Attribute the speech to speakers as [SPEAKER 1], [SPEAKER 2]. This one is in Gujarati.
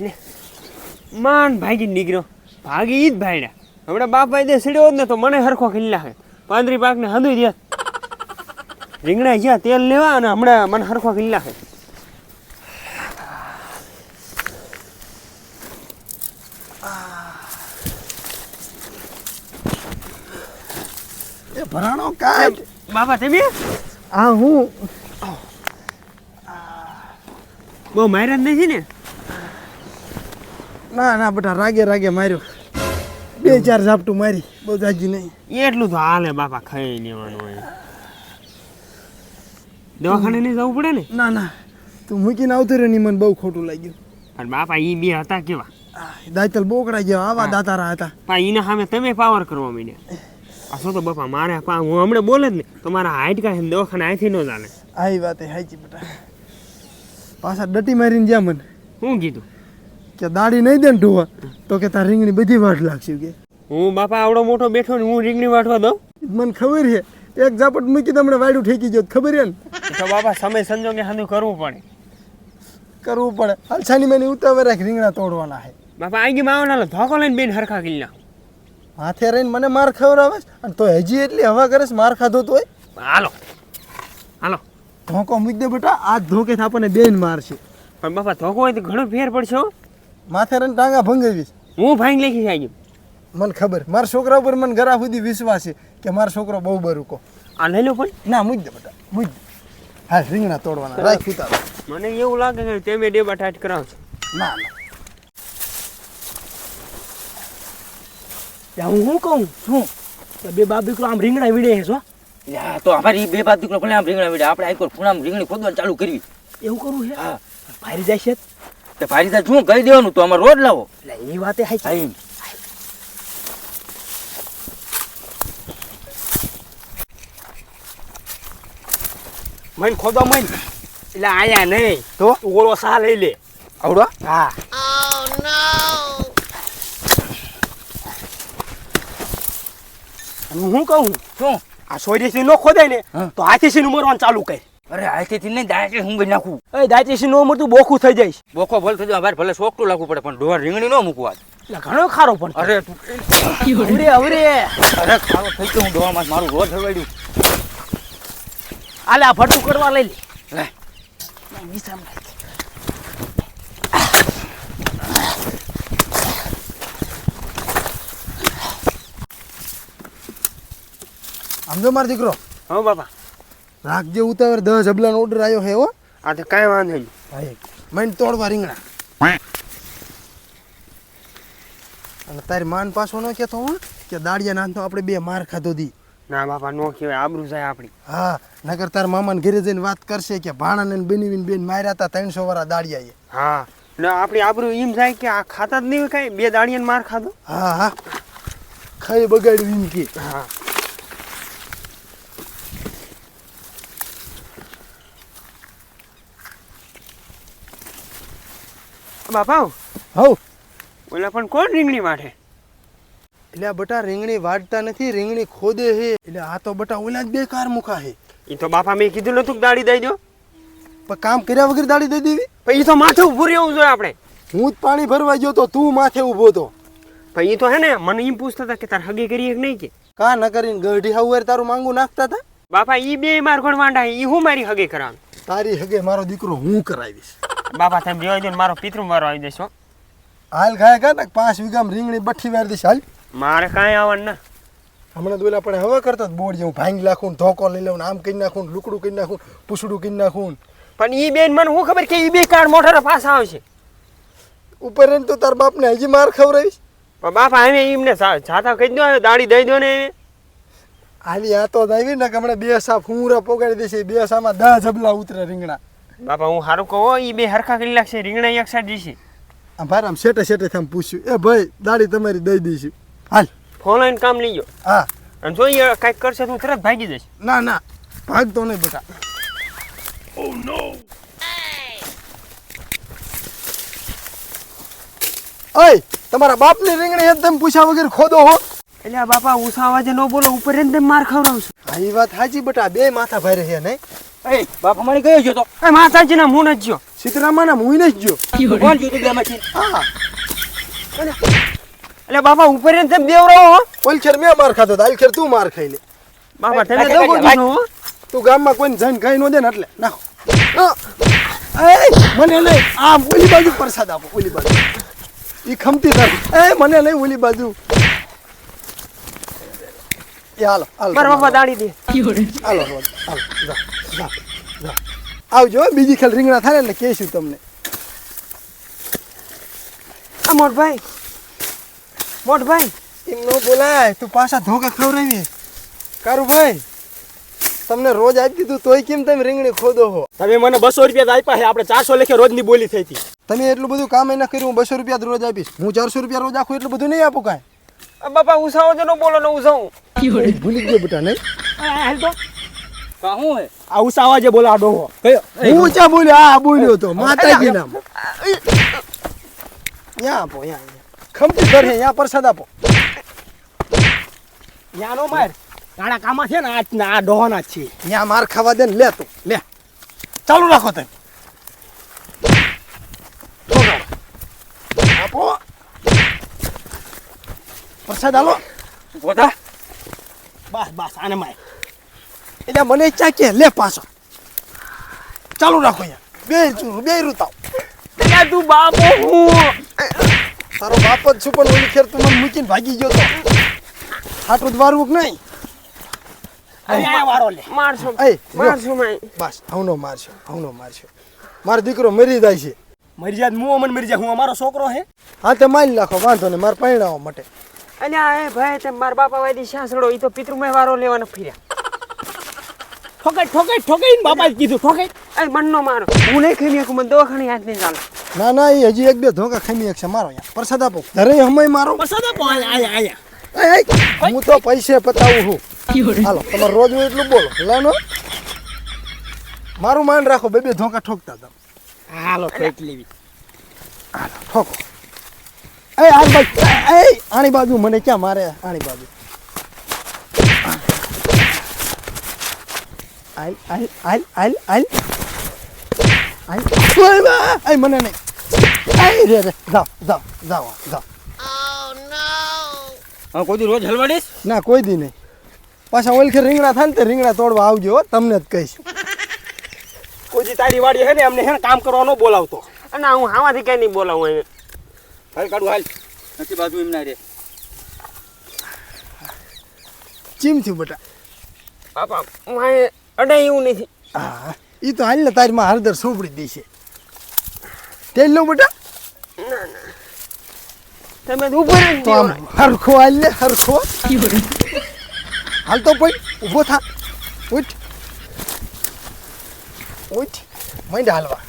[SPEAKER 1] લે માન ભાગી નીકળ્યો ભાગી ઈ જ ભાડ્યા હમણાં બાપ ભાઈ દે સીડ્યો જ ને તો મને હરખો ખીલી નાખે. પાંદરી પાકને હંધુઈ દે. રીંગણા ગયા તેલ લેવા અને હમણાં મને હરખો ખીલી
[SPEAKER 2] એ ભરાણો કાંઈ
[SPEAKER 1] બાપા તમે?
[SPEAKER 2] આ હું.
[SPEAKER 1] બહુ માર્યા નથી ને?
[SPEAKER 2] ના ના બેટા રાગે રાગે માર્યો. બે ચાર ઝાપટું મારી બહુ જાજી નહીં.
[SPEAKER 1] એટલું તો હાલે બાપા ખાઈ લેવાનું હોય. દવાખાને નહીં જવું પડે ને?
[SPEAKER 2] ના ના તું મૂકીને આવતો રહ્યો ની મને બહુ ખોટું લાગ્યું.
[SPEAKER 1] પણ બાપા ઈ બે હતા કેવા?
[SPEAKER 2] દાતલ બોકડા જેવા આવા દાતારા હતા.
[SPEAKER 1] પા એના સામે તમે પાવર કરવા માંડ્યા. આ શું તો બાપા મારે પા હું હમણાં બોલે જ ને તો મારા હાઈટ કાંઈ દવાખાને અહીંથી ન ચાલે.
[SPEAKER 2] આવી વાત એ હાચી બેટા. પાછા ડટી મારીને જ્યાં મને.
[SPEAKER 1] શું કીધું?
[SPEAKER 2] કે દાડી નહીં દે ને ઢોવા તો કે તાર રીંગણી બધી વાટ લાગશે કે.
[SPEAKER 1] હું બાપા આવડો મોટો બેઠો ને હું રીંગણી વાટવા દઉં?
[SPEAKER 2] મને ખબર છે. એક ઝાપટ મૂકી તમને વાડું ઠેકી ગયો ખબર છે ને?
[SPEAKER 1] તો બાપા સમય સંજોગે સાંધું કરવું પડે.
[SPEAKER 2] કરવું પડે. અલસાની મેની ઉતાવળ રાખ રીંગણા તોડવાના છે.
[SPEAKER 1] બાપા આઈ ગઈ માવના ધોકો લઈને બેન હરખા કિલ્લા
[SPEAKER 2] હાથે રહીને મને માર ખવડાવે અને તો હજી એટલી હવા કરે માર ખાધો તો
[SPEAKER 1] હાલો. હાલો.
[SPEAKER 2] ધોકો મૂકી દે બેટા આ ધોકે આપણને બેન મારશે.
[SPEAKER 1] પણ બાપા ધોકો હોય તો ઘણો ફેર પડશે હો.
[SPEAKER 2] માથે રહીને ટાંગા ભંગાવીશ.
[SPEAKER 1] હું ભાઈ લેખી આવી
[SPEAKER 2] મને ખબર. મારા છોકરા ઉપર મને ઘરા સુધી વિશ્વાસ છે કે મારો છોકરો બહુ બરુકો
[SPEAKER 1] આ લઈ લો પણ
[SPEAKER 2] ના મૂજ દે બેટા મૂજ દે. હા રીંગણા તોડવાના રાખ ઉતારો
[SPEAKER 1] મને એવું લાગે કે તમે ડેબા ટાઈટ કરાવશો
[SPEAKER 2] ના ના.
[SPEAKER 3] ત્યાં હું શું કહું? શું? બે બાપ દીકરો આમ રીંગણા વીડે છે છો
[SPEAKER 4] યા તો અમારી બે બાપ દીકરો ભલે આમ રીંગણા વીડે આપણે આઈકોર ખૂણામાં રીંગણી ખોદવાનું ચાલુ કરવી.
[SPEAKER 3] એવું કરવું છે?
[SPEAKER 4] હા.
[SPEAKER 3] ભારી જાય છે.
[SPEAKER 4] તો ભારી સાહેબ શું કહી દેવાનું? તો અમારે રોજ લાવો.
[SPEAKER 3] એટલે એ વાતે હાઈ
[SPEAKER 4] એમ.
[SPEAKER 3] મન ખોદો મન. એટલે આયા નહીં.
[SPEAKER 2] તો?
[SPEAKER 3] ઓળો સા લઈ લે.
[SPEAKER 2] આવડો?
[SPEAKER 3] હા. હું કહું?
[SPEAKER 4] શું?
[SPEAKER 3] આ સોયરીથી નો ખોદાય ને. તો હાથીથી નું મરવાનું ચાલુ કર.
[SPEAKER 4] અરે આજથી નહીં દાંતે હું બી નાખું.
[SPEAKER 3] એ દાચીથી નો મરતું બોખું થઈ જાય
[SPEAKER 4] બોખો ભલે થઈ જાય ભાઈ ભલે સોકટું લાગવું પડે પણ ઢોર રીંગણી નો મૂકવા
[SPEAKER 3] એટલે ઘણો ખારો પણ
[SPEAKER 4] અરે તું
[SPEAKER 3] અવરે. અરે
[SPEAKER 4] અરે ખારો થઈ ગયો હું ડોહામાં મારું રોજ હરવાડ્યું
[SPEAKER 3] આલે આ ભટું કરવા લઈ લે.
[SPEAKER 4] લે.
[SPEAKER 2] આમ મારો દીકરો.
[SPEAKER 1] હો બાપા.
[SPEAKER 2] રાખજે ઉતાવળ દસ જબલાનો ઓર્ડર આવ્યો છે હો.
[SPEAKER 1] આ તો કાંઈ વાંધો નહીં.
[SPEAKER 2] ભાઈ મન તોડવા રીંગણા. અને તારી માન પાછો ન કહેતો હું કે દાડિયા નાથનો આપણે બે માર ખાધો દી.
[SPEAKER 1] ના બાપા નો કહેવાય આબરૂ જાય આપણી.
[SPEAKER 2] હા નગર તાર મામાને ઘરે જઈને વાત કરશે કે ભાણાને ને બની બેન માર્યા હતા ત્રણસો વાળા દાડિયાએ
[SPEAKER 1] હા. ને આપણી આબરૂ એમ જાય કે આ ખાતા જ નહીં કાંઈ? બે દાડિયાને માર ખાધો?
[SPEAKER 2] હા હા. ખાઈ બગાડ્યું એમ કે.
[SPEAKER 1] હા. બાપા
[SPEAKER 2] હવ
[SPEAKER 1] ઓલા પણ કોણ રીંગણી વાઢે?
[SPEAKER 2] એટલે આ બટા રીંગણી વાટતા નથી રીંગણી ખોદે હે. એટલે આ તો બટા ઓલા જ બે કાર મુખા હે.
[SPEAKER 1] એ તો બાપા મેં કીધું નતું દાડી દઈ દો.
[SPEAKER 2] પણ કામ કર્યા વગર દાડી દઈ દેવી?
[SPEAKER 1] પણ એ તો માથે ઊભું રહેવું જોઈએ આપણે.
[SPEAKER 2] હું જ પાણી ભરવા ગયો તો તું માથે ઊભો તો.
[SPEAKER 1] પણ ઈ તો હે ને મને એમ પૂછતા હતા કે તાર હગી કરીએ કે નહીં કે.
[SPEAKER 2] કા ન કરીને ગઢી હાવર તારું માંગુ નાખતા હતા?
[SPEAKER 1] બાપા ઈ બે માર ઘણ વાંડા ઈ હું મારી હગે કરાવ?
[SPEAKER 2] તારી હગે મારો દીકરો હું કરાવીશ?
[SPEAKER 1] બાપા તમે જોઈ દો મારો પિતૃ મારો આવી દેશો
[SPEAKER 2] હાલ ખાય કા ને પાંચ વીઘામાં રીંગણી બઠ્ઠી વાર દેશ હાલ.
[SPEAKER 1] મારે કાંઈ આવવાનું ના.
[SPEAKER 2] હમણાં દોલા પણ હવે કરતો બોર્ડ જેવું ભાંગી નાખું ને ધોકો લઈ લઉં ને આમ કરી નાખું લુકડું કરી નાખું પૂછડું કરી નાખું
[SPEAKER 1] પણ ઈ બેન મને શું ખબર કે ઈ બે કાર મોટર પાછા આવશે?
[SPEAKER 2] ઉપર રહીને તો તાર બાપને હજી માર ખવડાવીશ.
[SPEAKER 1] પણ બાપા એમ એમને છાતા કહી દો દાડી દઈ દો ને.
[SPEAKER 2] હાલી આ તો આવી ને હમણાં બે સાફ ફૂંગરા પોગાડી દેશે બે સામાં દહ જબલા ઉતરે રીંગણા.
[SPEAKER 1] બાપા હું સારું કહો એ બે હરખા કરી લાગશે રીંગણા એક સાઈડ જશે
[SPEAKER 2] ભાઈ આમ શેટે શેટે આમ પૂછ્યું એ ભાઈ દાડી તમારી દઈ દઈશું. હાલ.
[SPEAKER 1] ફોન કામ લઈ ગયો.
[SPEAKER 2] હા.
[SPEAKER 1] અને જોઈએ કાંઈક કરશે તો હું તરત ભાગી જઈશ.
[SPEAKER 2] ના ના. ભાગતો નહીં બેટા. ઓય તમારા બાપની રીંગણી એકદમ પૂછ્યા વગર ખોદો હો.
[SPEAKER 1] એટલે બાપા ઉસા અવાજે ન બોલો ઉપર એને તેમ માર ખવડાવશું.
[SPEAKER 2] હા એ વાત હાજી બેટા બે માથા ભાઈ રહ્યા નહીં.
[SPEAKER 4] એ બાપ અમારે ગયો છે તો.
[SPEAKER 1] એ માતાજીના મું જ જો
[SPEAKER 2] સીતરામાના હું ને
[SPEAKER 3] કોણ જીતી ગયા એમાંથી
[SPEAKER 2] હા.
[SPEAKER 1] એટલે બાપા ઉપર જ તમે દેવરો હો.
[SPEAKER 2] ઓલખેર મેં માર ખાતો આલખેર તું માર ખાઈ લે.
[SPEAKER 1] બાપા
[SPEAKER 2] તું ગામમાં કોઈને જઈને ખાઈ નો દે ને એટલે નાખો એ મને લઈ આ ઓલી બાજુ પ્રસાદ આપો ઓલી બાજુ. એ ખમતી થાય. એ મને લઈ ઓલી બાજુ. એ હાલો હાલો
[SPEAKER 1] મારા બાપા દાડી દે.
[SPEAKER 2] હાલો હાલો જા જા જા. આવજો બીજી ખેલ રીંગણા થાય ને એટલે કહેશું તમને.
[SPEAKER 1] આ મોટભાઈ મોટભાઈ.
[SPEAKER 2] એમ ન બોલાય તું પાછા ધોકા ખવડાવી કારુભાઈ તમને રોજ આપી દીધું તોય કેમ તમે રીંગણી ખોદો હો?
[SPEAKER 3] તમે મને બસો રૂપિયા જ આપ્યા છે આપણે ચારસો લેખે રોજની બોલી થઈ હતી.
[SPEAKER 2] તમે એટલું બધું કામ એને કર્યું હું બસો રૂપિયા રોજ આપીશ. હું ચારસો રૂપિયા રોજ આખું એટલું બધું નહીં આપું કાંઈ?
[SPEAKER 1] બાપા ઉસાવો જ ન બોલો ને ઉસાવું
[SPEAKER 2] ભૂલી ગયો બેટા ને?
[SPEAKER 3] હાલ તો.
[SPEAKER 4] કાહું હે
[SPEAKER 3] આ ઉસાવા જે બોલા ડોહો
[SPEAKER 2] હું ચા બોલ્યો આ બોલ્યો તો માતાજી નામ. યા આપો યા. ખમતી ઘર હે યા પ્રસાદ આપો.
[SPEAKER 3] યાનો માર. ગાડા કામા છે ને આ આ ડોહોના છે.
[SPEAKER 2] યા માર ખાવા દે ને લે તું. લે. ચાલુ રાખો તમે પ્રસાદ આલો
[SPEAKER 4] ગોધા
[SPEAKER 3] બસ બસ આને માય.
[SPEAKER 2] એટલે મને ચાકે લે પાછો. ચાલુ રાખો યા બે ચૂ- બે રૂતાવ
[SPEAKER 1] તું બાપો હું.
[SPEAKER 2] તારો બાપ જ છું પણ ઓલી ખેર તું મને મૂકીને ભાગી ગયો તો. હાટું જ વારવું કે નહીં? બસ હવનો મારશો હવનો મારશો. મારો દીકરો મરી જાય છે.
[SPEAKER 3] મરી જાય અમન મરી જાય. હું અમારો છોકરો હે?
[SPEAKER 2] હા તે મારી નાખો વાંધો ને મારે પરણાવવા માટે.
[SPEAKER 1] અને આ ભાઈ તે મારા બાપા વાયદી શાસડો એ તો પિતૃમય વારો લેવાનો ફર્યા.
[SPEAKER 3] ઠોકાઈ ઠોકાઈ ઠોકાઈ બાપા કીધું ઠોકાઈ
[SPEAKER 1] એ મન નો મારો. હું નહીં ખાઈ શકું મને દવાખાને યાદ નહીં ચાલે.
[SPEAKER 2] ના ના એ હજી એક બે ધોકા ખાઈ એક છે મારો યાર. પ્રસાદ આપો. ધરે હમય મારો.
[SPEAKER 3] પ્રસાદ આપો આયા આયા આયા.
[SPEAKER 2] એ, એ, હું તો પૈસે પતાવું છું. હાલો તમારે રોજ હું એટલું બોલો. લાનો. મારું માન રાખો બે બે ધોકા ઠોકતા તમે
[SPEAKER 3] હાલો ઠોક લેવી.
[SPEAKER 2] હાલો ઠોકો. એ આની બાજુ એ આની બાજુ મને ક્યાં મારે આની બાજુ? આલ આલ આલ આલ આલ આલ આય મને નહીં. આય રે રે જાઓ જાઓ જાઓ જાઓ.
[SPEAKER 4] હા કોઈ દી રોજ હલવાડીશ?
[SPEAKER 2] ના કોઈ દી નહીં. પાછા ઓલખે રીંગણા થાય ને તે રીંગણા તોડવા આવજો તમને જ કહીશ.
[SPEAKER 3] કોઈ દી તારી વાડી હે ને અમને હે કામ કરવા ન બોલાવતો.
[SPEAKER 1] અને હું આમાંથી કઈ નહીં બોલાવું
[SPEAKER 4] હાલ કાઢું હાલ. નથી બાજુ એમ ના રે.
[SPEAKER 2] ચીમ થયું બટા?
[SPEAKER 1] બાપા અહીંયા અડાય એવું નથી.
[SPEAKER 2] હા એ તો હાલ ને તારી માં હળદર સોંપડી દેશે તેલ લો બેટા.
[SPEAKER 1] તમે તો ઉપર જ
[SPEAKER 2] તો આમ હરખો હાલ લે હરખો. હાલ તો પણ ઊભો થા. ઉઠ. ઉઠ મંડ હાલવા.